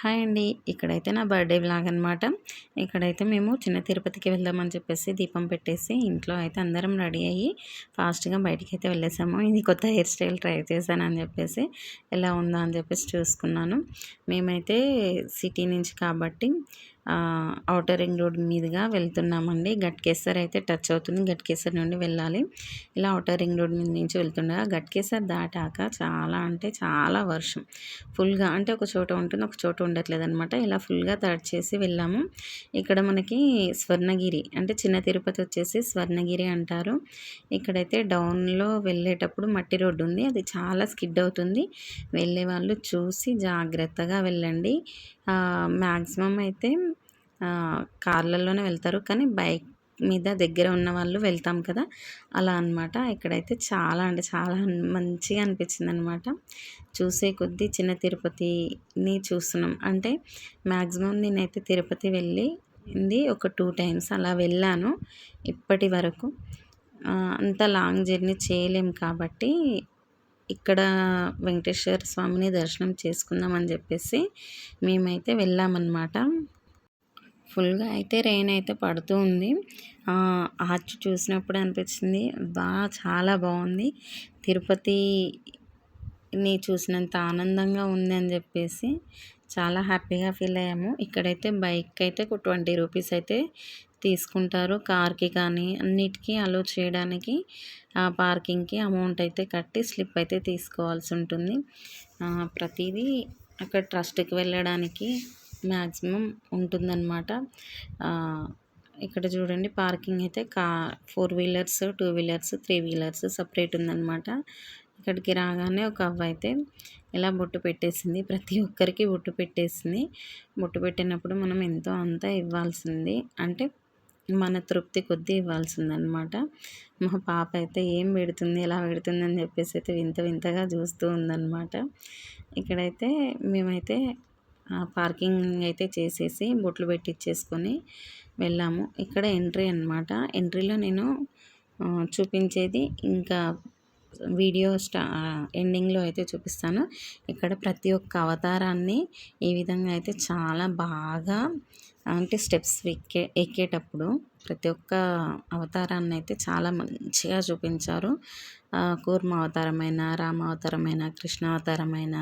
Hi అండి. ఇక్కడైతే నా బర్త్డే బ్లాగ్ అనమాట ఇక్కడైతే మేము చిన్న తిరుపతికి వెళ్దామని చెప్పేసి దీపం పెట్టేసి ఇంట్లో అయితే అందరం రెడీ అయ్యి ఫాస్ట్గా బయటికి అయితే వెళ్ళేసాము. ఇది కొత్త హెయిర్ స్టైల్ ట్రై చేశాను అని చెప్పేసి ఎలా ఉందా అని చెప్పేసి చూసుకున్నాను. మేమైతే సిటీ నుంచి కాబట్టి ఔటర్ రింగ్ రోడ్ మీదుగా వెళ్తున్నామండి. గట్కేసర్ అయితే టచ్ అవుతుంది. గట్కేసర్ నుండి వెళ్ళాలి. ఇలా ఔటర్ రింగ్ రోడ్ మీద నుంచి వెళ్తుండగా గట్కేసర్ దాటాక చాలా అంటే చాలా వర్షం. ఫుల్గా అంటే ఒక చోట ఉంటుంది ఒక చోట ఉండట్లేదు అనమాట ఇలా ఫుల్గా తడ్ చేసి వెళ్ళాము. ఇక్కడ మనకి స్వర్ణగిరి అంటే చిన్న తిరుపతి వచ్చేసి స్వర్ణగిరి అంటారు. ఇక్కడైతే డౌన్లో వెళ్ళేటప్పుడు మట్టి రోడ్డు ఉంది. అది చాలా స్కిడ్ అవుతుంది. వెళ్ళే వాళ్ళు చూసి జాగ్రత్తగా వెళ్ళండి. మ్యాక్సిమం అయితే కార్లలోనే వెళ్తారు. కానీ బైక్ మీద దగ్గర ఉన్న వాళ్ళు వెళ్తాం కదా. అలా అనమాట ఇక్కడైతే చాలా అంటే చాలా మంచిగా అనిపించింది అనమాట చూసే కొద్దీ చిన్న తిరుపతిని చూస్తున్నాం. అంటే మ్యాక్సిమం నేనైతే తిరుపతి వెళ్ళి ఒక టూ టైమ్స్ అలా వెళ్ళాను ఇప్పటి వరకు. అంత లాంగ్ జర్నీ చేయలేం కాబట్టి ఇక్కడ వెంకటేశ్వర స్వామిని దర్శనం చేసుకుందామని చెప్పేసి మేమైతే వెళ్ళామన్నమాట. ఫుల్గా అయితే రెయిన్ అయితే పడుతూ ఉంది. ఆర్చ్ చూసినప్పుడు అనిపించింది బాగా చాలా బాగుంది. తిరుపతిని చూసినంత ఆనందంగా ఉంది అని చెప్పేసి చాలా హ్యాపీగా ఫీల్ అయ్యాము. ఇక్కడైతే బైక్ అయితే ఒక ట్వంటీ రూపీస్ అయితే తీసుకుంటారు. కార్కి కానీ అన్నిటికీ అలో చేయడానికి ఆ పార్కింగ్కి అమౌంట్ అయితే కట్టి స్లిప్ అయితే తీసుకోవాల్సి ఉంటుంది. ప్రతిదీ అక్కడ ట్రస్ట్కి వెళ్ళడానికి మ్యాక్సిమం ఉంటుందన్నమాట. ఇక్కడ చూడండి పార్కింగ్ అయితే కా four wheelers two wheelers three wheelers separate ఉందన్నమాట. ఇక్కడికి రాగానే ఒక అవ్వ అయితే ఇలా బొట్టు పెట్టేసింది. ప్రతి ఒక్కరికి బొట్టు పెట్టేసింది. బొట్టు పెట్టినప్పుడు మనం ఎంతో అంత ఇవ్వాల్సింది. అంటే మన తృప్తి కొద్దీ ఇవ్వాల్సిందనమాట మా పాప అయితే ఏం పెడుతుంది ఎలా పెడుతుంది అని చెప్పేసి అయితే వింత వింతగా చూస్తూ ఉందన్నమాట. ఇక్కడైతే మేమైతే పార్కింగ్ అయితే చేసేసి బొట్లు పెట్టించేసుకొని వెళ్ళాము. ఇక్కడ ఎంట్రీ అనమాట ఎంట్రీలో నేను చూపించేది ఇంకా వీడియో స్టా ఎండింగ్లో అయితే చూపిస్తాను. ఇక్కడ ప్రతి ఒక్క అవతారాన్ని ఈ విధంగా అయితే చాలా బాగా అంటే స్టెప్స్ ఎక్కే ఎక్కేటప్పుడు ప్రతి ఒక్క అవతారాన్ని అయితే చాలా మంచిగా చూపించారు. కూర్మ అవతారమైన రామ అవతారమైన కృష్ణ అవతారమైన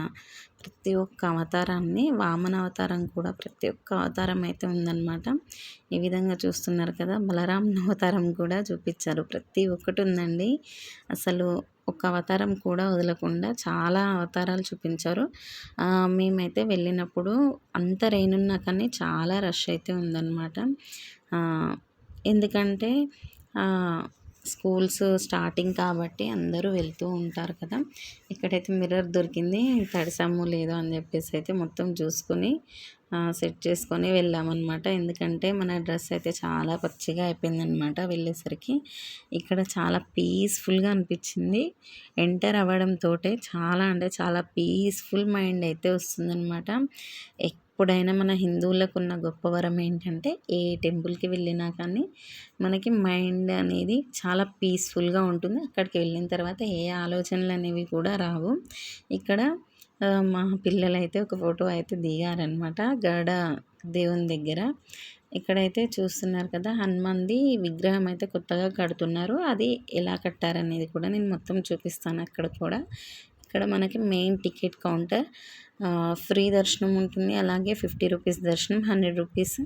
ప్రతి ఒక్క అవతారాన్ని వామన అవతారం కూడా ప్రతి ఒక్క అవతారం అయితే ఉందన్నమాట. ఈ విధంగా చూస్తున్నారు కదా బలరాం అవతారం కూడా చూపించారు. ప్రతి ఒక్కటి ఉందండి. అసలు ఒక అవతారం కూడా వదలకుండా చాలా అవతారాలు చూపించారు. మేమైతే వెళ్ళినప్పుడు అంత రెయిన్ ఉన్నా కానీ చాలా రష్ అయితే ఉందన్నమాట. ఎందుకంటే స్కూల్స్ స్టార్టింగ్ కాబట్టి అందరూ వెళ్తూ ఉంటారు కదా. ఇక్కడైతే మిర్రర్ దొరికింది. తడిసాము లేదో అని చెప్పేసి అయితే మొత్తం చూసుకొని సెట్ చేసుకొని వెళ్ళామన్నమాట. ఎందుకంటే మన డ్రెస్ అయితే చాలా పచ్చిగా అయిపోయిందనమాట వెళ్ళేసరికి. ఇక్కడ చాలా పీస్ఫుల్గా అనిపించింది. ఎంటర్ అవ్వడంతో చాలా అంటే చాలా పీస్ఫుల్ మైండ్ అయితే వస్తుందన్నమాట. ఎప్పుడైనా మన హిందువులకు ఉన్న గొప్ప వరం ఏంటంటే ఏ టెంపుల్కి వెళ్ళినా కానీ మనకి మైండ్ అనేది చాలా పీస్ఫుల్గా ఉంటుంది. అక్కడికి వెళ్ళిన తర్వాత ఏ ఆలోచనలు అనేవి కూడా రావు. ఇక్కడ మా పిల్లలైతే ఒక ఫోటో అయితే దిగారనమాట గడ దేవుని దగ్గర. ఇక్కడైతే చూస్తున్నారు కదా హనుమంది విగ్రహం అయితే కొత్తగా కడుతున్నారు. అది ఎలా కట్టారనేది కూడా నేను మొత్తం చూపిస్తాను అక్కడ కూడా. ఇక్కడ మనకి మెయిన్ టికెట్ కౌంటర్. ఫ్రీ దర్శనం ఉంటుంది. అలాగే ఫిఫ్టీ రూపీస్ దర్శనం హండ్రెడ్ రూపీస్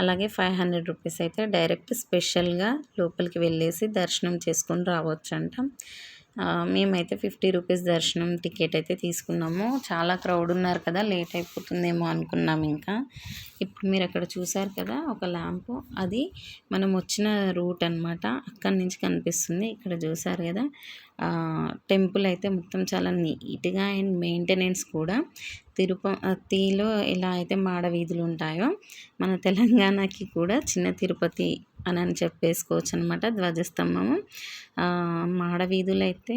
అలాగే ఫైవ్ హండ్రెడ్ రూపీస్ అయితే డైరెక్ట్ స్పెషల్గా లోపలికి వెళ్ళేసి దర్శనం చేసుకొని రావచ్చు అంట మేమైతే ఫిఫ్టీ రూపీస్ దర్శనం టికెట్ అయితే తీసుకున్నాము. చాలా క్రౌడ్ ఉన్నారు కదా లేట్ అయిపోతుందేమో అనుకున్నాం ఇంకా. ఇప్పుడు మీరు అక్కడ చూసారు కదా ఒక ల్యాంపు. అది మనం వచ్చిన రూట్ అనమాట అక్కడి నుంచి కనిపిస్తుంది ఇక్కడ చూసారు కదా. టెంపుల్ అయితే మొత్తం చాలా నీట్గా అండ్ మెయింటెనెన్స్ కూడా. తిరుపతిలో ఎలా అయితే మాడ వీధులు ఉంటాయో మన తెలంగాణకి కూడా చిన్న తిరుపతి అని అని చెప్పేసుకోవచ్చు అనమాట ధ్వజస్తంభము. మాడవీధులు అయితే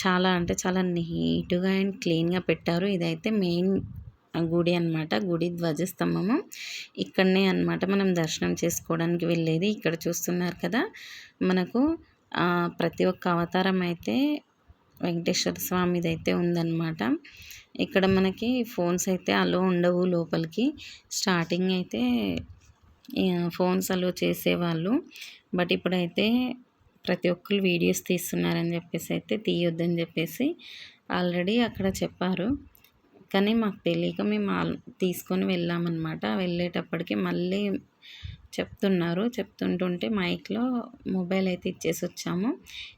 చాలా అంటే చాలా నీట్గా అండ్ క్లీన్గా పెట్టారు. ఇదైతే మెయిన్ గుడి అనమాట. గుడి ధ్వజస్తంభము. ఇక్కడనే అనమాట మనం దర్శనం చేసుకోవడానికి వెళ్ళేది. ఇక్కడ చూస్తున్నారు కదా మనకు ప్రతి ఒక్క అవతారం అయితే వెంకటేశ్వర స్వామిది అయితే ఉందన్నమాట ఇక్కడ మనకి ఫోన్స్ అయితే అలో ఉండవు లోపలికి. స్టార్టింగ్ అయితే ఫోన్స్ అలో చేసేవాళ్ళు. బట్ ఇప్పుడైతే ప్రతి ఒక్కరు వీడియోస్ తీస్తున్నారని చెప్పేసి అయితే తీయొద్దని చెప్పేసి ఆల్రెడీ అక్కడ చెప్పారు. కానీ మాకు తెలియక మేము తీసుకొని వెళ్ళామన్నమాట. వెళ్ళేటప్పటికి మళ్ళీ చెప్తున్నారు. చెప్తుంటుంటే మైక్లో మొబైల్ అయితే ఇచ్చేసి వచ్చాము.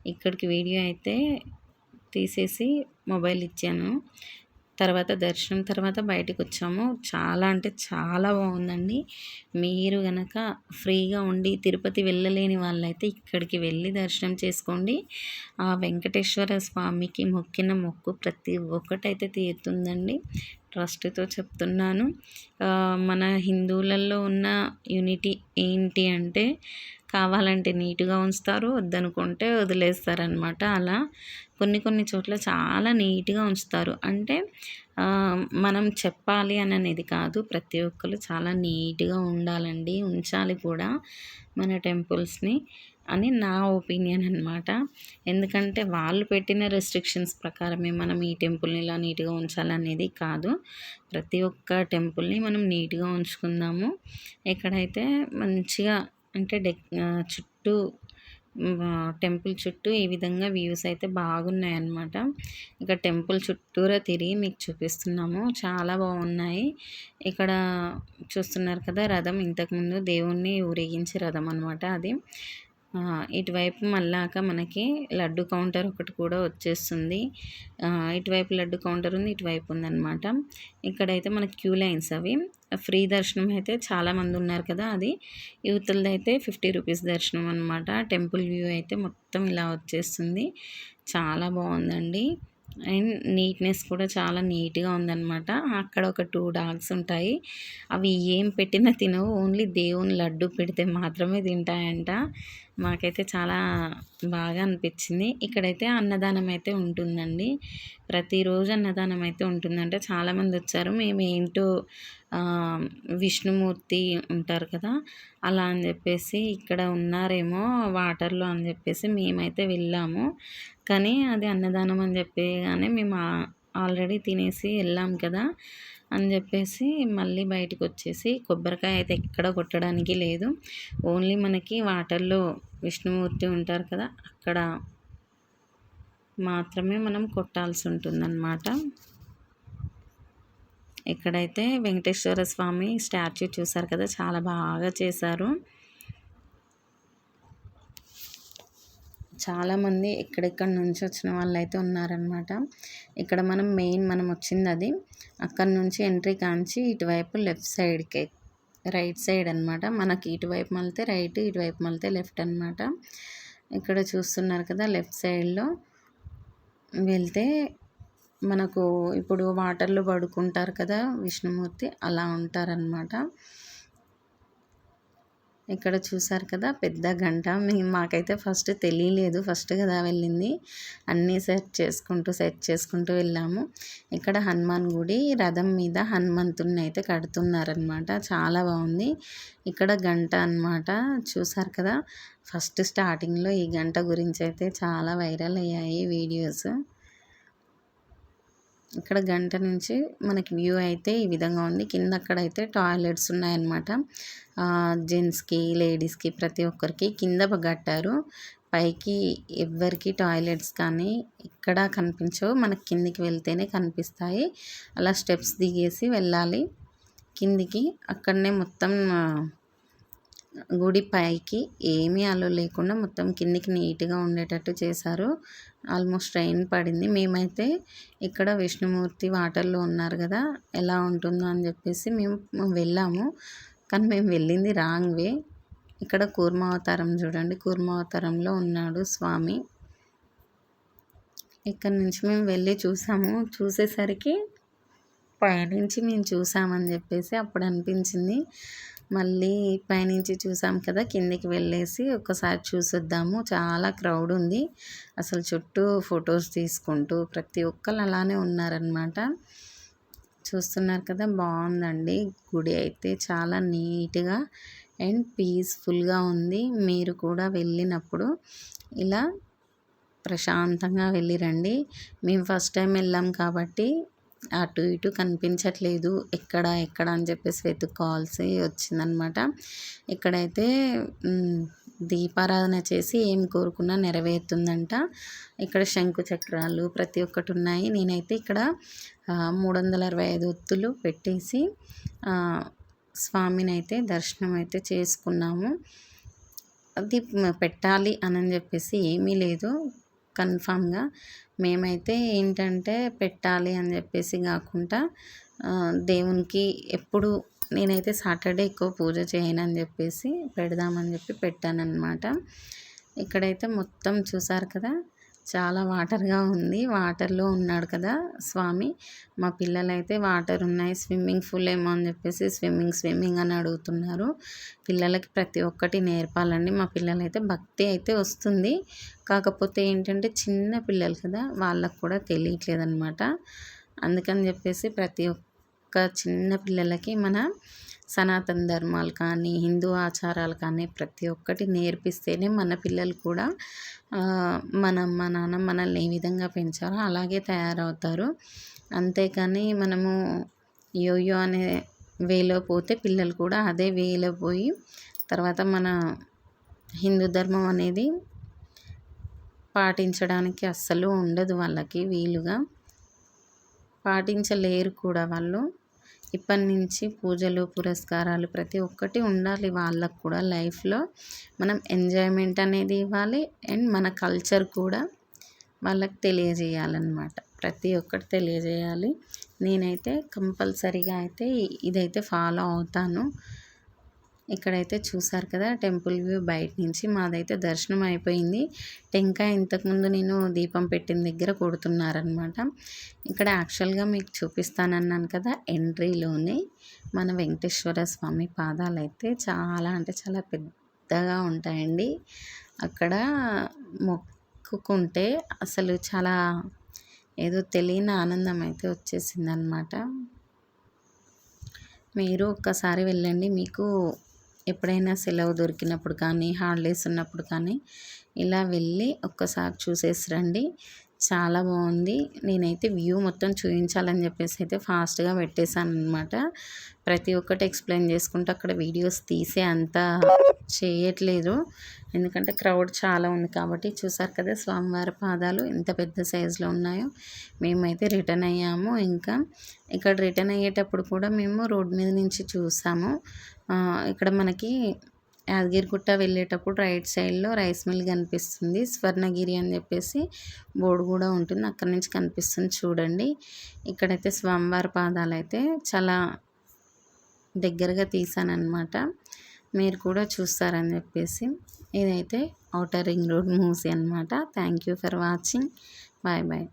ఇక్కడికి వీడియో అయితే తీసేసి మొబైల్ ఇచ్చాను. తర్వాత దర్శనం తర్వాత బయటకు వచ్చాము చాలా అంటే చాలా బాగుందండి. మీరు కనుక ఫ్రీగా ఉండి తిరుపతి వెళ్ళలేని వాళ్ళైతే ఇక్కడికి వెళ్ళి దర్శనం చేసుకోండి. ఆ వెంకటేశ్వర స్వామికి మొక్కిన మొక్కు ప్రతి ఒక్కటైతే తీరుతుందండి. ట్రస్ట్తో చెప్తున్నాను. మన హిందువులలో ఉన్న యూనిటీ ఏంటి అంటే కావాలంటే నీట్గా ఉంచుతారు వద్దనుకుంటే వదిలేస్తారనమాట అలా కొన్ని కొన్ని చోట్ల చాలా నీట్గా ఉంచుతారు. అంటే మనం చెప్పాలి అని అనేది కాదు. ప్రతి ఒక్కరు చాలా నీట్గా ఉండాలండి. ఉంచాలి కూడా మన టెంపుల్స్ని అని నా ఒపీనియన్ అనమాట ఎందుకంటే వాళ్ళు పెట్టిన రెస్ట్రిక్షన్స్ ప్రకారమే మనం ఈ టెంపుల్ని ఇలా నీట్గా ఉంచాలనేది కాదు. ప్రతి ఒక్క టెంపుల్ని మనం నీట్గా ఉంచుకుందాము. ఎక్కడైతే మంచిగా అంటే డెక్ చుట్టూ టెంపుల్ చుట్టూ ఈ విధంగా వ్యూస్ అయితే బాగున్నాయి అన్నమాట ఇక టెంపుల్ చుట్టూరా తిరిగి మీకు చూపిస్తున్నాము. చాలా బాగున్నాయి. ఇక్కడ చూస్తున్నారు కదా రథం. ఇంతకుముందు దేవుణ్ణి ఊరేగించే రథం అనమాట అది. ఇటువైపు మళ్ళాక మనకి లడ్డు కౌంటర్ ఒకటి కూడా వచ్చేస్తుంది. ఇటువైపు లడ్డు కౌంటర్ ఉంది ఇటువైపు ఉందన్నమాట. ఇక్కడైతే మనకి క్యూ లైన్స్ అవి. ఫ్రీ దర్శనం అయితే చాలామంది ఉన్నారు కదా అది. యువతలది అయితే ఫిఫ్టీ రూపీస్ దర్శనం అనమాట టెంపుల్ వ్యూ అయితే మొత్తం ఇలా వచ్చేస్తుంది. చాలా బాగుందండి. అండ్ నీట్నెస్ కూడా చాలా నీట్గా ఉందన్నమాట. అక్కడ ఒక టూ డాగ్స్ ఉంటాయి. అవి ఏం పెట్టినా తినవు. ఓన్లీ దేవుని లడ్డు పెడితే మాత్రమే తింటాయంట. మాకైతే చాలా బాగా అనిపించింది. ఇక్కడైతే అన్నదానం అయితే ఉంటుందండి. ప్రతిరోజు అన్నదానం అయితే ఉంటుందంటే. చాలామంది వచ్చారు. మేము ఏంటో విష్ణుమూర్తి ఉంటారు కదా అలా అని చెప్పేసి ఇక్కడ ఉన్నారేమో వాటర్లో అని చెప్పేసి మేమైతే వెళ్ళాము. కానీ అది అన్నదానం అని చెప్పగానే మేము ఆల్రెడీ తినేసి వెళ్ళాం కదా అని చెప్పేసి మళ్ళీ బయటకు వచ్చేసి కొబ్బరికాయ అయితే ఎక్కడ కొట్టడానికి లేదు. ఓన్లీ మనకి వాటర్లో విష్ణుమూర్తి ఉంటారు కదా అక్కడ మాత్రమే మనం కొట్టాల్సి ఉంటుందన్నమాట. ఇక్కడైతే వెంకటేశ్వర స్వామి స్టాచ్యూ చూసారు కదా చాలా బాగా చేశారు. చాలామంది ఎక్కడెక్కడి నుంచి వచ్చిన వాళ్ళు అయితే ఉన్నారనమాట ఇక్కడ మనం మెయిన్ మనం వచ్చింది అది అక్కడ నుంచి ఎంట్రీ కాంచి ఇటువైపు లెఫ్ట్ సైడ్కి రైట్ సైడ్ అనమాట మనకి ఇటువైపు మళ్తే రైట్ ఇటువైపు మళ్తే లెఫ్ట్ అనమాట ఇక్కడ చూస్తున్నారు కదా లెఫ్ట్ సైడ్లో వెళ్తే మనకు ఇప్పుడు వాటర్లో పడుకుంటారు కదా విష్ణుమూర్తి అలా ఉంటారనమాట ఇక్కడ చూసారు కదా పెద్ద గంట. మేము మాకైతే ఫస్ట్ తెలియలేదు. ఫస్ట్ కదా వెళ్ళింది. అన్నీ సెట్ చేసుకుంటూ సెట్ చేసుకుంటూ వెళ్ళాము. ఇక్కడ హనుమాన్ గుడి రథం మీద హనుమంతుడిని అయితే కడుతున్నారనమాట చాలా బాగుంది. ఇక్కడ గంట అనమాట చూసారు కదా ఫస్ట్ స్టార్టింగ్లో ఈ గంట గురించి అయితే చాలా వైరల్ అయ్యాయి వీడియోస్ ఇక్కడ గంట నుంచి మనకి వ్యూ అయితే ఈ విధంగా ఉంది. కింద అక్కడైతే టాయిలెట్స్ ఉన్నాయన్నమాట. జెంట్స్కి లేడీస్కి ప్రతి ఒక్కరికి కింద కట్టారు. పైకి ఎవ్వరికి టాయిలెట్స్ కానీ ఇక్కడ కనిపించవు. మనకి కిందికి వెళ్తేనే కనిపిస్తాయి. అలా స్టెప్స్ దిగేసి వెళ్ళాలి. కిందికి అక్కడనే మొత్తం గుడి పైకి ఏమీ అలో లేకుండా మొత్తం కిందికి నీట్గా ఉండేటట్టు చేశారు. ఆల్మోస్ట్ ట్రైన్ పడింది. మేమైతే ఇక్కడ విష్ణుమూర్తి వాటర్లో ఉన్నారు కదా ఎలా ఉంటుందో అని చెప్పేసి మేము వెళ్ళాము. కానీ మేము వెళ్ళింది రాంగ్ వే. ఇక్కడ కూర్మావతారం చూడండి. కూర్మావతారంలో ఉన్నాడు స్వామి. ఇక్కడ నుంచి మేము వెళ్ళి చూసాము. చూసేసరికి పైనుంచి మేము చూసామని చెప్పేసి అప్పుడు అనిపించింది. మళ్ళీ పైనుంచి చూసాం కదా కిందికి వెళ్ళేసి ఒక్కసారి చూసొద్దాము. చాలా క్రౌడ్ ఉంది. అసలు చుట్టూ ఫొటోస్ తీసుకుంటూ ప్రతి ఒక్కరు అలానే ఉన్నారనమాట చూస్తున్నారు కదా బాగుందండి. గుడి అయితే చాలా నీట్గా అండ్ పీస్ఫుల్గా ఉంది. మీరు కూడా వెళ్ళినప్పుడు ఇలా ప్రశాంతంగా వెళ్ళిరండి. మేము ఫస్ట్ టైం వెళ్ళాం కాబట్టి అటు ఇటు కనిపించట్లేదు. ఎక్కడ ఎక్కడ అని చెప్పేసి వెతుక్కోవాల్సి వచ్చిందనమాట. ఇక్కడైతే దీపారాధన చేసి ఏం కోరుకున్నా నెరవేరుతుందంట. ఇక్కడ శంకు చక్రాలు ప్రతి ఒక్కటి ఉన్నాయి. నేనైతే ఇక్కడ మూడు వందల అరవై ఐదు ఒత్తులు పెట్టేసి స్వామిని అయితే దర్శనం అయితే చేసుకున్నాము. అది పెట్టాలి అని చెప్పేసి ఏమీ లేదు. కన్ఫామ్గా మేమైతే ఏంటంటే పెట్టాలి అని చెప్పేసి కాకుండా దేవునికి ఎప్పుడు నేనైతే సాటర్డే ఎక్కువ పూజ చేయను అని చెప్పేసి పెడదామని చెప్పి పెట్టాను అనమాట ఇక్కడైతే మొత్తం చూసారు కదా చాలా వాటర్గా ఉంది. వాటర్లో ఉన్నాడు కదా స్వామి. మా పిల్లలైతే వాటర్ ఉన్నాయి. స్విమ్మింగ్ పూల్ ఏమో అని చెప్పేసి స్విమ్మింగ్ స్విమ్మింగ్ అని అడుగుతున్నారు. పిల్లలకి ప్రతి ఒక్కటి నేర్పాలండి. మా పిల్లలైతే భక్తి అయితే వస్తుంది. కాకపోతే ఏంటంటే చిన్న పిల్లలు కదా వాళ్ళకు కూడా తెలియట్లేదు అనమాట అందుకని చెప్పేసి ప్రతి ఒక్క చిన్న పిల్లలకి మన సనాతన ధర్మాలు కానీ హిందూ ఆచారాలు కానీ ప్రతి ఒక్కటి నేర్పిస్తేనే మన పిల్లలు కూడా మన అమ్మ నాన్న మనల్ని ఏ విధంగా పెంచారో అలాగే తయారవుతారు. అంతేకాని మనము యోయో అనే వేలో పోతే పిల్లలు కూడా అదే వేలో పోయి తర్వాత మన హిందూ ధర్మం అనేది పాటించడానికి అస్సలు ఉండదు వాళ్ళకి వీలుగా. పాటించలేరు కూడా వాళ్ళు. ఇప్పటి నుంచి పూజలు పురస్కారాలు ప్రతి ఒక్కటి ఉండాలి. వాళ్ళకు కూడా లైఫ్లో మనం ఎంజాయ్మెంట్ అనేది ఇవ్వాలి. అండ్ మన కల్చర్ కూడా వాళ్ళకి తెలియజేయాలన్నమాట. ప్రతి ఒక్కటి తెలియజేయాలి. నేనైతే కంపల్సరీగా అయితే ఇదైతే ఫాలో అవుతాను. ఇక్కడైతే చూసారు కదా టెంపుల్ వ్యూ బయట నుంచి. మాదైతే దర్శనం అయిపోయింది. టెంకాయ ఇంతకుముందు నేను దీపం పెట్టిన దగ్గర కొడుతున్నారనమాట. ఇక్కడ యాక్చువల్గా మీకు చూపిస్తానన్నాను కదా ఎంట్రీలోనే మన వెంకటేశ్వర స్వామి పాదాలు అయితే చాలా అంటే చాలా పెద్దగా ఉంటాయండి. అక్కడ మొక్కుకుంటే అసలు చాలా ఏదో తెలియని ఆనందం అయితే వచ్చేసిందనమాట. మీరు ఒక్కసారి వెళ్ళండి మీకు ఎప్పుడైనా సెలవు దొరికినప్పుడు కానీ హాలిడేస్ ఉన్నప్పుడు కానీ ఇలా వెళ్ళి ఒక్కసారి చూసేసి రండి. చాలా బాగుంది. నేనైతే వ్యూ మొత్తం చూపించాలని చెప్పేసి అయితే ఫాస్ట్గా పెట్టేశాను అనమాట ప్రతి ఒక్కటి ఎక్స్ప్లెయిన్ చేసుకుంటూ అక్కడ వీడియోస్ తీసే అంత చేయట్లేదు. ఎందుకంటే క్రౌడ్ చాలా ఉంది కాబట్టి చూసారు కదా స్వామివారి పాదాలు ఎంత పెద్ద సైజులో ఉన్నాయో. మేమైతే రిటర్న్ అయ్యాము. ఇంకా ఇక్కడ రిటర్న్ అయ్యేటప్పుడు కూడా మేము రోడ్ మీద నుంచి చూసాము. ఇక్కడ మనకి యాదగిరిగుట్ట వెళ్ళేటప్పుడు రైట్ సైడ్లో రైస్ మిల్ కనిపిస్తుంది. స్వర్ణగిరి అని చెప్పేసి బోర్డు కూడా ఉంటుంది. అక్కడ నుంచి కనిపిస్తుంది చూడండి. ఇక్కడైతే స్వామివారి పాదాలు అయితే చాలా దగ్గరగా తీసానమాట మీరు కూడా చూస్తారని చెప్పేసి. ఇదైతే ఔటర్ రింగ్ రోడ్ మూసీ అనమాట thank you for watching. Bye bye.